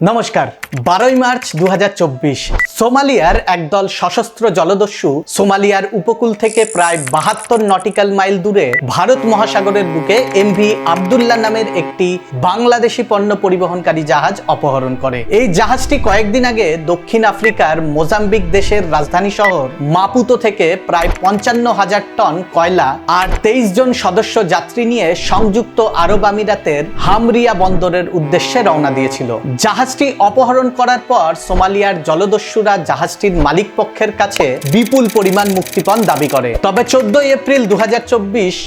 নমস্কার, বারোই মার্চ দু হাজার চব্বিশ। সোমালিয়ার একদল সশস্ত্র জলদস্যু সোমালিয়ার উপকূল থেকে প্রায় বাহাত্তর নটিক্যাল মাইল দূরে ভারত মহাসাগরের বুকে এমভি আবদুল্লাহ নামের একটি বাংলাদেশি পণ্য পরিবহনকারী জাহাজ অপহরণ করে। এই জাহাজটি কয়েকদিন আগে দক্ষিণ আফ্রিকার মোজাম্বিক দেশের রাজধানী শহর মাপুতো থেকে প্রায় পঞ্চান্ন হাজার টন কয়লা আর তেইশ জন সদস্য যাত্রী নিয়ে সংযুক্ত আরব আমিরাতের হামরিয়া বন্দরের উদ্দেশ্যে রওনা দিয়েছিল। জাহাজটি অপহরণ করার পর সোমালিয়ার জলদস্যুরা জাহাজটির মালিক পক্ষের কাছে বিপুল পরিমাণ মুক্তিপণ দাবি করে। তবে চোদ্দই এপ্রিল দু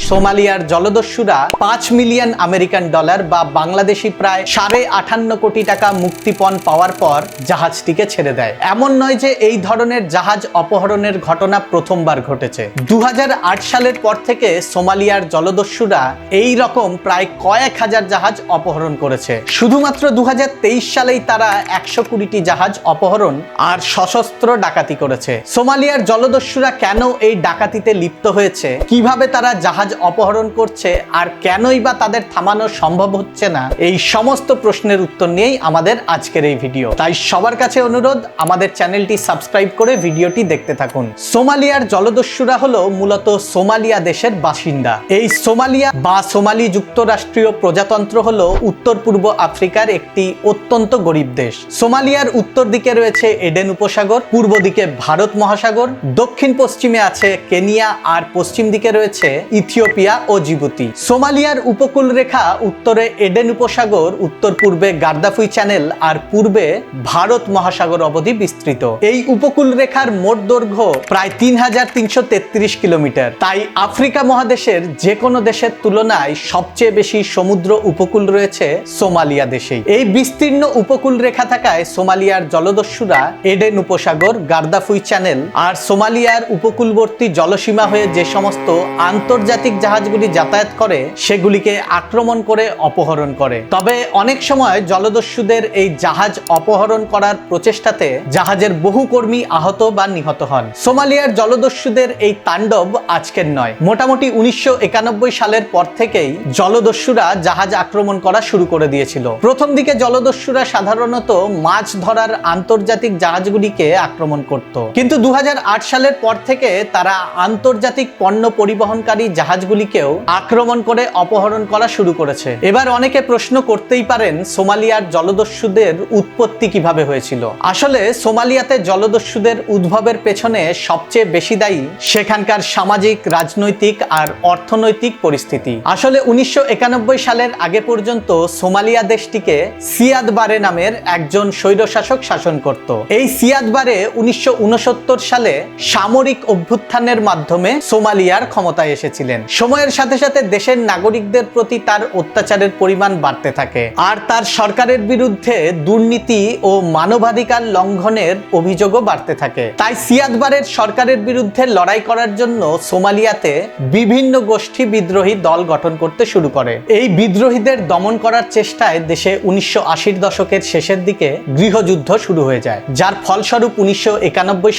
সোমালিয়ার জলদস্যুরা পাঁচ মিলিয়ন আমেরিকান ডলার বা বাংলাদেশি প্রায় সাড়ে আটান্ন কোটি টাকা মুক্তিপণ পাওয়ার পর জাহাজটিকে ছেড়ে দেয়। এমন নয় যে এই ধরনের জাহাজ অপহরণের ঘটনা প্রথমবার ঘটেছে। দু হাজার আট সালের পর থেকে সোমালিয়ার জলদস্যুরা এই রকম প্রায় কয়েক হাজার জাহাজ অপহরণ করেছে। শুধুমাত্র দু তেইশ সালেই তারা একশো কুড়িটি জাহাজ অপহরণ আর সশস্ত্র ডাকাতি করেছে। সোমালিয়ার জলদস্যুরা কেন এই ডাকাতিতে লিপ্ত হয়েছে? কীভাবে তারা জাহাজ অপহরণ করছে? আর কেনই বা তাদের থামানো সম্ভব হচ্ছে না? এই সমস্ত প্রশ্নের উত্তর নিয়েই আমাদের আজকের এই ভিডিও। তাই সবার কাছে অনুরোধ, আমাদের চ্যানেলটি সাবস্ক্রাইব করে ভিডিওটি দেখতে থাকুন। সোমালিয়ার জলদস্যুরা হলো মূলত সোমালিয়া দেশের বাসিন্দা। এই সোমালিয়া বা সোমালি যুক্তরাষ্ট্রীয় প্রজাতন্ত্র হলো উত্তর পূর্ব আফ্রিকার একটি অত্যন্ত গরিব দেশ। সোমালিয়ার উত্তর দিকে রয়েছে এডেন উপসাগর, পূর্ব দিকে ভারত মহাসাগর, দক্ষিণ পশ্চিমে আছে কেনিয়া, আর পশ্চিম দিকে রয়েছে ইথিওপিয়া ও জিবুতি। সোমালিয়ার উপকূল রেখা উত্তরে এডেন উপসাগর, উত্তর পূর্বে গার্দাফুই চ্যানেল, আর পূর্বে ভারত মহাসাগর অবধি বিস্তৃত। এই উপকূল রেখার মোট দৈর্ঘ্য প্রায় তিন হাজার তিনশো তেত্রিশ কিলোমিটার। তাই আফ্রিকা মহাদেশের যে কোনো দেশের তুলনায় সবচেয়ে বেশি সমুদ্র উপকূল রয়েছে সোমালিয়া দেশেই। এই বিস্তীর্ণ উপকূল রেখা থাকায় সোমালিয়ার জলদস্যুরা এডেন উপসাগর, গার্দাফুই চ্যানেল আর সোমালিয়ার উপকূলবর্তী জলসীমা হয়ে যে সমস্ত আন্তর্জাতিক জাহাজগুলি যাতায়াত করে, সেগুলিকে আক্রমণ করে অপহরণ করে। তবে অনেক সময় জলদস্যুদের এই জাহাজ অপহরণ করার প্রচেষ্টাতে জাহাজের বহু কর্মী আহত বা নিহত হন। সোমালিয়ার জলদস্যুদের এই তাণ্ডব আজকের নয়। মোটামুটি উনিশশো একানব্বই সালের পর থেকেই জলদস্যুরা জাহাজ আক্রমণ করা শুরু করে দিয়েছিল। প্রথম দিকে জলদস্যুরা সাধারণত মাছ ধরার আন্তর্জাতিক জাহাজগুলিকে আক্রমণ করত। কিন্তু দু সালের পর থেকে তারা আন্তর্জাতিক পণ্য পরিবহনকারী জাহাজগুলিকেও আক্রমণ করে অপহরণ করা শুরু করেছে। এবার অনেকে প্রশ্ন করতেই পারেন, সোমালিয়ার জলদস্যুদের উৎপত্তি কীভাবে হয়েছিল? আসলে সোমালিয়াতে জলদস্যুদের উদ্ভবের পেছনে সবচেয়ে বেশি দায়ী সেখানকার সামাজিক, রাজনৈতিক আর অর্থনৈতিক পরিস্থিতি। আসলে উনিশশো একানব্বই সালের আগে পর্যন্ত সোমালিয়া দেশটিকে সিয়াদ বারে নামের একজন স্বৈরশাসক শাসন করত। এই সিয়াদ বারে উনিশশো সালে সামরিক অভ্যুত্থানের মাধ্যমে সোমালিয়ার ক্ষমতায় এসেছিলেন। সময়ের সাথে সাথে দেশের নাগরিকদের প্রতি তার অত্যাচারের পরিমাণ বাড়তে থাকে। আর তার সরকারের বিরুদ্ধে দুর্নীতি ও মানবাধিকার লঙ্ঘনের অভিযোগও বাড়তে থাকে। তাই সিয়াদবারের সরকারের বিরুদ্ধে লড়াই করার জন্য সোমালিয়াতে বিভিন্ন গোষ্ঠী বিদ্রোহী দল গঠন করতে শুরু করে। এই বিদ্রোহীদের দমন করার চেষ্টায় দেশে উনিশশো আশির দশকের শেষের দিকে গৃহযুদ্ধ শুরু হয়ে যায়। যার ফলস্বরূপ উনিশশো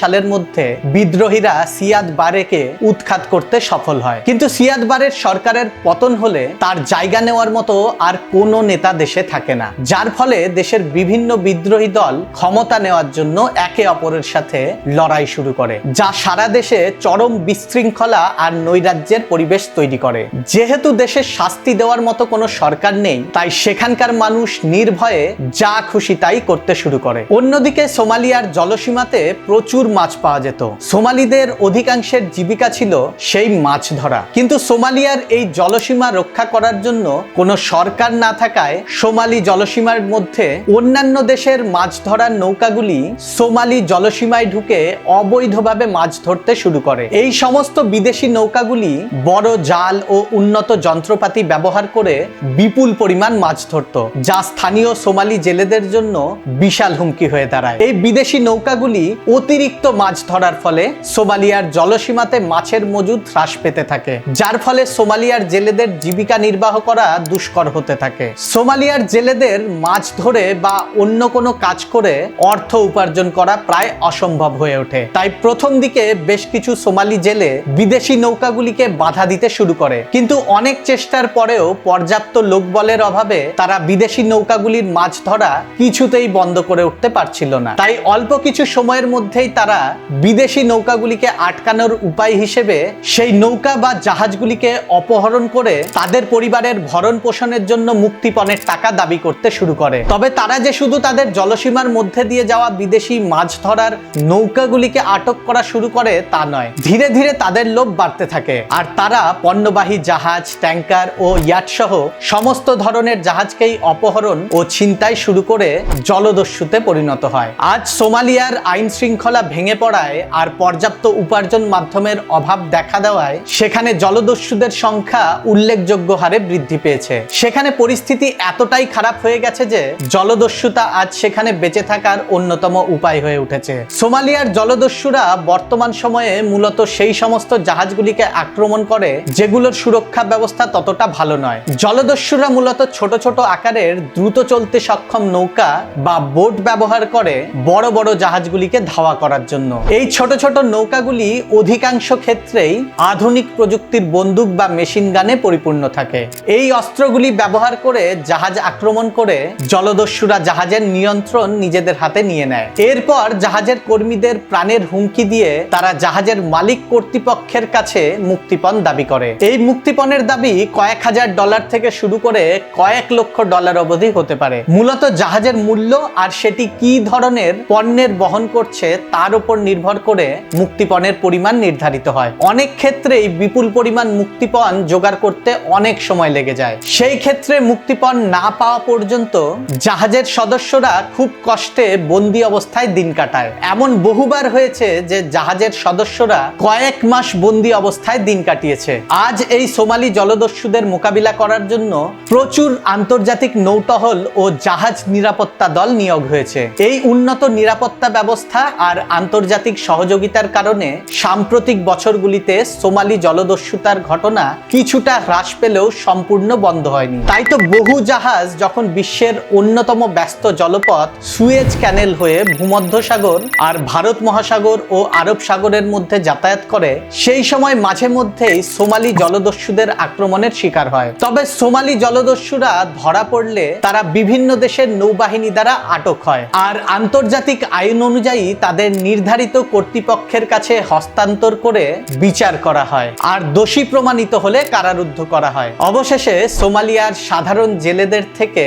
সালের মধ্যে বিদ্রোহীরা সিয়াদ বারেকে উৎখাত করতে সফল হয়। কিন্তু সিয়াদ বারের সরকারের পতন হলে তার জায়গা নেওয়ার মতো আর কোনো নেতা দেশে থাকে না। যার ফলে দেশের বিভিন্ন বিদ্রোহী দল ক্ষমতা নেওয়ার জন্য একে অপরের সাথে লড়াই শুরু করে, যা সারা দেশে চরম বিশৃঙ্খলা আর নৈরাজ্যের পরিবেশ তৈরি করে। যেহেতু দেশে শাস্তি দেওয়ার মতো কোনো সরকার নেই, তাই সেখানকার মানুষ নির্ভয়ে যা খুশি তাই করতে শুরু করে। অন্যদিকে সোমালিয়ার জলসীমাতে প্রচুর মাছ পাওয়া যেত। সোমালিদের অধিকাংশের জীবিকা ছিল সেই মাছ ধরা। কিন্তু সোমালিয়ার এই জলসীমা রক্ষা করার জন্য কোনো সরকার না থাকায় সোমালি জলসীমার মধ্যে অন্যান্য দেশের মাছ ধরার নৌকাগুলি সোমালি জলসীমায় ঢুকে অবৈধভাবে মাছ ধরতে শুরু করে। এই সমস্ত বিদেশি নৌকাগুলি বড় জাল ও উন্নত যন্ত্রপাতি ব্যবহার করে বিপুল পরিমাণ মাছ ধরত, যা স্থানীয় সোমালি জেলেদের জন্য বিশাল হুমকি হয়ে দাঁড়ায়। এই বিদেশি নৌকাগুলি অতিরিক্ত মাছ ধরার ফলে সোমালিয়ার জলসীমাতে মাছের মজুদ হ্রাস পেতে থাকে, যার ফলে সোমালিয়ার জেলেদের জীবিকা নির্বাহ করা দুষ্কর হতে থাকে। সোমালিয়ার জেলেদের মাছ ধরে বা অন্য কোনো কাজ করে অর্থ উপার্জন করা প্রায় অসম্ভব হয়ে ওঠে। তাই প্রথম দিকে বেশ কিছু সোমালি জেলে বিদেশি নৌকাগুলিকে বাধা দিতে শুরু করে। কিন্তু অনেক চেষ্টার পরেও পর্যাপ্ত লোকবলের অভাবে তারা বিদেশি নৌকাগুলির মাছ ধরা করা কিছুতেই বন্ধ করে উঠতে পারছিল না। তাই অল্প কিছু সময়ের মধ্যেই তারা বিদেশি নৌকাগুলিকে আটকানোর উপায় হিসেবে সেই নৌকা বা জাহাজগুলিকে অপহরণ করে তাদের পরিবারের ভরণ পোষণের জন্য মুক্তিপণের টাকা দাবি করতে শুরু করে। তবে তারা যে শুধু তাদের জলসীমার মধ্যে দিয়ে যাওয়া বিদেশি মাছ ধরার নৌকাগুলিকে আটক করা শুরু করে তা নয়, ধীরে ধীরে তাদের লোভ বাড়তে থাকে। আর তারা পণ্যবাহী জাহাজ ট্যাঙ্কার ও ইয়াট সহ সমস্ত ধরনের জাহাজকেই অপহরণ ও ছিনতাই শুরু করে জলদস্যুতে পরিণত হয়। আজ সোমালিয়ার আইন শৃঙ্খলা ভেঙে পড়ায় আর পর্যাপ্ত উপার্জন মাধ্যমের অভাব দেখা দেওয়ায় সেখানে জলদস্যুদের সংখ্যা উল্লেখযোগ্য হারে বৃদ্ধি পেয়েছে। সেখানে পরিস্থিতি এতটাই খারাপ হয়ে গেছে যে জলদস্যুতা আজ সেখানে বেঁচে থাকার অন্যতম উপায় হয়ে উঠেছে। সোমালিয়ার জলদস্যুরা বর্তমান সময়ে মূলত সেই সমস্ত জাহাজগুলিকে আক্রমণ করে, যেগুলোর সুরক্ষা ব্যবস্থা ততটা ভালো নয়। জলদস্যুরা মূলত ছোট ছোট আকারের দ্রুত চলতে সক্ষম নৌকা বা বোট ব্যবহার করে বড় বড় জাহাজগুলিকে ধাওয়া করার জন্য। এই ছোট ছোট নৌকাগুলি অধিকাংশ ক্ষেত্রেই আধুনিক প্রযুক্তির বন্দুক বা মেশিন গানে পরিপূর্ণ থাকে। এই অস্ত্রগুলি ব্যবহার করে জাহাজ আক্রমণ করে জলদস্যুরা জাহাজের নিয়ন্ত্রণ নিজেদের হাতে নিয়ে নেয়। এরপর জাহাজের কর্মীদের প্রাণের হুমকি দিয়ে তারা জাহাজের মালিক কর্তৃপক্ষের কাছে মুক্তিপণ দাবি করে। এই মুক্তিপণের দাবি কয়েক হাজার ডলার থেকে শুরু করে কয়েক লক্ষ ডলার অবধি হতে পারে। মূলত জাহাজের মূল্য আর সেটি কি ধরনের পণ্যের বহন করছে তার উপর নির্ভর করে মুক্তিপণের পরিমাণ নির্ধারিত হয়। অনেক ক্ষেত্রেই বিপুল পরিমাণ মুক্তিপণ জোগাড় করতে অনেক সময় লেগে যায়। সেই ক্ষেত্রে মুক্তিপণ না পাওয়া পর্যন্ত জাহাজের সদস্যরা খুব কষ্টে বন্দি অবস্থায় দিন কাটায়। এমন বহুবার হয়েছে যে জাহাজের সদস্যরা কয়েক মাস বন্দি অবস্থায় দিন কাটিয়েছে। আজ এই সোমালি জলদস্যুদের মোকাবিলা করার জন্য প্রচুর আন্তর্জাতিক নৌটহল ও জাহাজ নিরাপত্তা দল নিয়োগ হয়েছে। এই উন্নত নিরাপত্তা ব্যবস্থা আর আন্তর্জাতিক সহযোগিতার কারণে সাম্প্রতিক বছরগুলিতে সোমালি জলদস্যুতার ঘটনা কিছুটা হ্রাস পেলেও সম্পূর্ণ বন্ধ হয়নি। তাই তো বহু জাহাজ যখন বিশ্বের অন্যতম ব্যস্ত জলপথ সুয়েজ ক্যানেল হয়ে ভূমধ্যসাগর আর ভারত মহাসাগর ও আরব সাগরের মধ্যে যাতায়াত করে, সেই সময় মাঝে মধ্যেই সোমালি জলদস্যুদের আক্রমণের শিকার হয়। তবে সোমালি জলদস্যুরা ধরা পড়লে তারা বিভিন্ন দেশের নৌবাহিনী দ্বারা আটক হয়। আর আন্তর্জাতিক আইন অনুযায়ী তাদের নির্ধারিত কর্তৃপক্ষের কাছে হস্তান্তর করে বিচার করা হয়। আর দোষী প্রমাণিত হলে কারারুদ্ধ করা হয়। অবশেষে সোমালিয়ার সাধারণ জেলেদের থেকে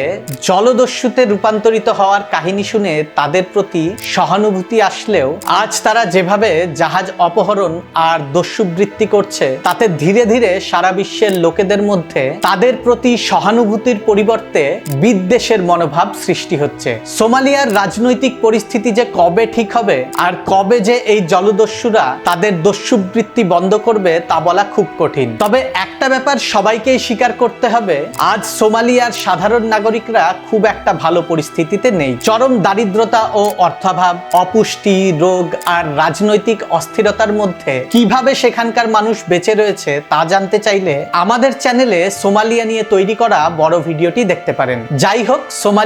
জলদস্যুতে রূপান্তরিত হওয়ার কাহিনী শুনে তাদের প্রতি সহানুভূতি আসলেও আজ তারা যেভাবে জাহাজ অপহরণ আর দস্যুবৃত্তি করছে, তাতে ধীরে ধীরে সারা বিশ্বের লোকেদের মধ্যে তাদের প্রতি সহানুভূতির পরিবর্তে বিদ্বেষের মনোভাব সৃষ্টি হচ্ছে। সোমালিয়ার রাজনৈতিক পরিস্থিতি যে কবে ঠিক হবে আর কবে যে এই জলদস্যুরা তাদের দস্যুবৃত্তি বন্ধ করবে তা বলা খুব কঠিন। তবে একটা ব্যাপার সবাইকেই স্বীকার করতে হবে, আজ সোমালিয়ার সাধারণ নাগরিকরা খুব একটা ভালো পরিস্থিতিতে নেই। চরম দারিদ্রতা ও অর্থাভাব, অপুষ্টি, রোগ আর রাজনৈতিক অস্থিরতার মধ্যে কীভাবে সেখানকার মানুষ বেঁচে রয়েছে তা জানতে চাইলে আমাদের চ্যানেলে সোমালিয়া নিয়ে তৈরি করা বড় ভিডিওটি দেখতে পারেন। যাই হোক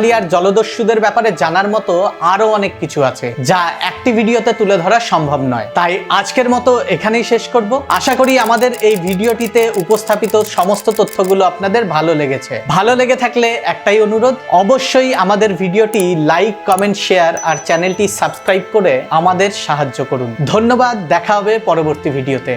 সোমালিয়ার জলদস্যুদের ব্যাপারে জানার মতো আরও অনেক কিছু আছে, যা একটি ভিডিওতে তুলে ধরা সম্ভব নয়। তাই আজকের মতো এখানেই শেষ করব। আশা করি আমাদের এই ভিডিওটিতে উপস্থাপিত সমস্ত তথ্যগুলো আপনাদের ভালো লেগেছে। ভালো লেগে থাকলে একটাই অনুরোধ, অবশ্যই আমাদের ভিডিওটি লাইক, কমেন্ট, শেয়ার আর চ্যানেলটি সাবস্ক্রাইব করে আমাদের সাহায্য করুন। ধন্যবাদ, দেখা হবে পরবর্তী ভিডিওতে।